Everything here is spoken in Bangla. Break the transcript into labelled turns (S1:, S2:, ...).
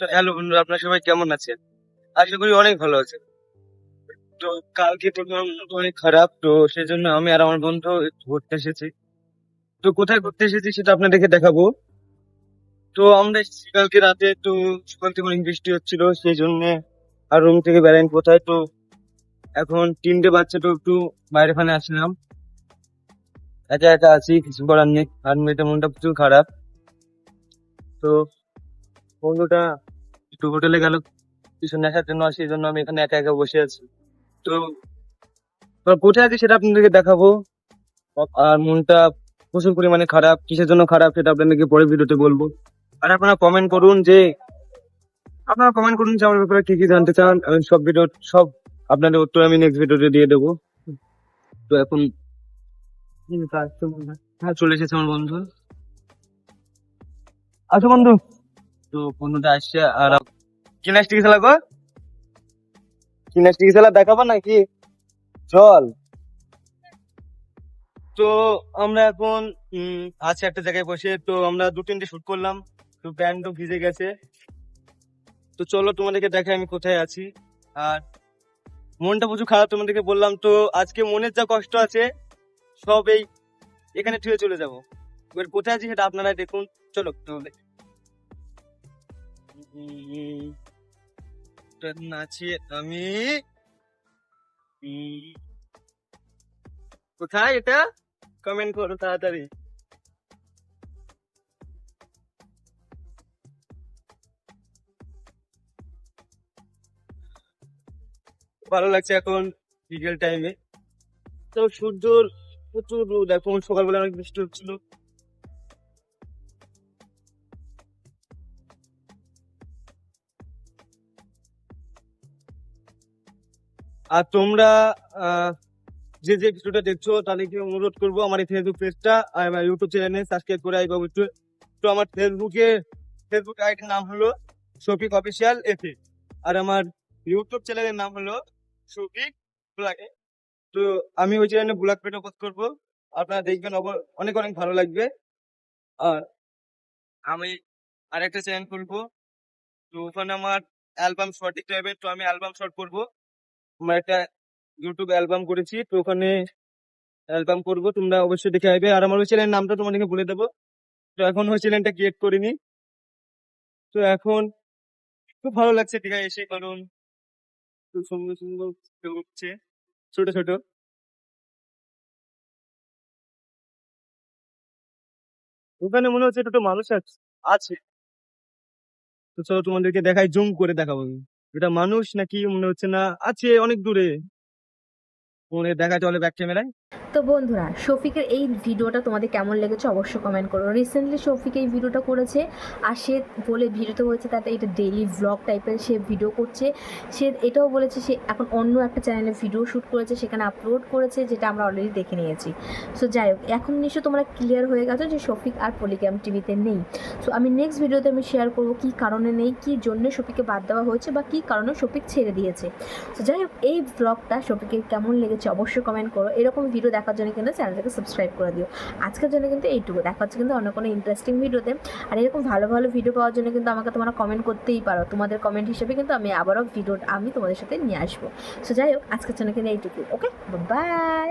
S1: তো হ্যালো বন্ধুরা আপনার সবাই কেমন আছেন? আশা করি অনেক ভালো আছে তো কালকে প্রোগ্রাম অনেক খারাপ, তো সেজন্য আমি আর আমার বন্ধু ঘুরতে এসেছি। তো কোথায় ঘুরতে এসেছি সেটা আপনাদেরকে দেখাবো। তো আমরা কালকে রাতে, তো সকাল থেকে অনেক বৃষ্টি হচ্ছিল সেই জন্য আর রুম থেকে বেড়াইনি কোথায়, তো এখন তিনটে বাচ্চা তো একটু বাইরে ফানে আসলাম। একা একা আছি, কিছু করার নেই, আর মেয়েটা মনটা প্রচুর খারাপ। তো বন্ধুটা একটু হোটেলে গেল কিছু নেশার জন্য আসি সেই জন্য আমি এখানে একা একা বসে আছি। তো তো কোথায় আছি সেটা আপনাদেরকে দেখাবো। আর মনটা প্রচুর পরিমাণে খারাপ কিসের জন্য খারাপ সেটা আপনাদেরকে পরে ভিডিওতে বলব। আর আপনারা কমেন্ট করুন যে আপনারা কমেন্ট করুন যে আমার ব্যাপারে কি কি জানতে চান আমি সব ভিডিও সব আপনাদের উত্তর আমি নেক্সট ভিডিওতে দিয়ে দেবো। তো এখন হ্যাঁ চলে এসেছে আমার বন্ধু। আচ্ছা বন্ধু। তো বন্ধুটা আসছে আর কি নাস্টিক খেলা গো? কি নাস্টিক খেলা দেখাবো নাকি? চল। তো আমরা এখন আছে একটা জায়গায় বসে, তো আমরা দু তিনটে শুট করলাম, তো প্যান্টও ভিজে গেছে। তো চলো তোমাদেরকে দেখাই আমি কোথায় আছি। আর মনটা প্রচুর খারাপ, তোমাদেরকে বললাম তো, আজকে মনের যা কষ্ট আছে, সব এই এখানে থুয়ে চলে যাব। এবার কোথায় আছি সেটা আপনারা দেখুন। চলো তাহলে আমি কোথায় এটা? কমেন্ট করো তাড়াতাড়ি। ভালো লাগছে এখন বিকেল টাইমে তো সূর্যর প্রচুর রোদ, এখন সকালবেলা অনেক বৃষ্টি হচ্ছিল। আর তোমরা যে যে ভিডিওটা দেখছ তাদেরকে অনুরোধ করব আমার এই ফেসবুক পেজটা আর আমার ইউটিউব চ্যানেলে সাবস্ক্রাইব করে আইবা একটু। তো আমার ফেসবুকে ফেসবুক আইডির নাম হলো শফিক অফিসিয়াল এফে আর আমার ইউটিউব চ্যানেলের নাম হলো শফিক ব্লগে তো আমি ওই চ্যানেলে ব্লগ ভিডিও পোস্ট করব। আপনারা দেখবেন অনেক অনেক ভালো লাগবে। আর আমি আরেকটা চ্যানেল খুলবো। তো ওখানে আমার অ্যালবাম শর্ট দিতে হবে। তো আমি অ্যালবাম শর্ট করব। আমার একটা ইউটিউব অ্যালবাম করেছি, তো ওখানে অ্যালবাম করব, তোমরা অবশ্যই দেখে আসবে। আর আমার ওই চ্যানেলের নামটা তোমাদেরকে বলে দেবো। তো এখন ওই চ্যানেলটা ক্রিয়েট করিনি। তো এখন খুব ভালো লাগছে দীঘায় এসে, কারণ খুব সুন্দর সুন্দর উঠছে ছোট ছোট। ওখানে মনে হচ্ছে দুটো মানুষ আছে- আছে। তো চলো তোমাদেরকে দেখাই, জুম করে দেখাবো। এটা মানুষ নাকি মনে হচ্ছে না? আছে অনেক দূরে। ফোনে দেখা চলে ব্যাক ক্যামেরায়
S2: তো বন্ধুরা, শফিকের এই ভিডিওটা তোমাদের কেমন লেগেছে অবশ্যই কমেন্ট করো। রিসেন্টলি শফিক এই ভিডিওটা করেছে আর সে বলে ভিডিওতে বলেছে তাতে এটা ডেইলি ভ্লগ টাইপের সে ভিডিও করছে। সে এটাও বলেছে সে এখন অন্য একটা চ্যানেলে ভিডিও শ্যুট করেছে, সেখানে আপলোড করেছে, যেটা আমরা অলরেডি দেখে নিয়েছি। সো যাই হোক, এখন নিশ্চয় তোমরা ক্লিয়ার হয়ে গেছো যে শফিক আর পলিগ্রাম টিভিতে নেই। সো আমি নেক্সট ভিডিওতে আমি শেয়ার করব কী কারণে নেই, কী জন্য শফিককে বাদ দেওয়া হয়েছে বা কী কারণে শফিক ছেড়ে দিয়েছে। তো যাই হোক, এই ব্লগটা শফিকের কেমন লেগেছে অবশ্যই কমেন্ট করো। এরকম ভিডিও দেখার জন্য কিন্তু চ্যানেলটাকে সাবস্ক্রাইব করে দিও। আজকের জন্য কিন্তু এইটুকু। দেখা কিন্তু অন্য কোনো ইন্টারেস্টিং ভিডিওতে। আর এরকম ভালো ভালো ভিডিও পাওয়ার জন্য কিন্তু আমাকে তোমরা কমেন্ট করতেই পারো। তোমাদের কমেন্ট হিসেবে কিন্তু আমি আবারও ভিডিও আমি তোমাদের সাথে নিয়ে আসব। সো যাই হোক, আজকের জন্য কিন্তু এইটুকু ওকে বাই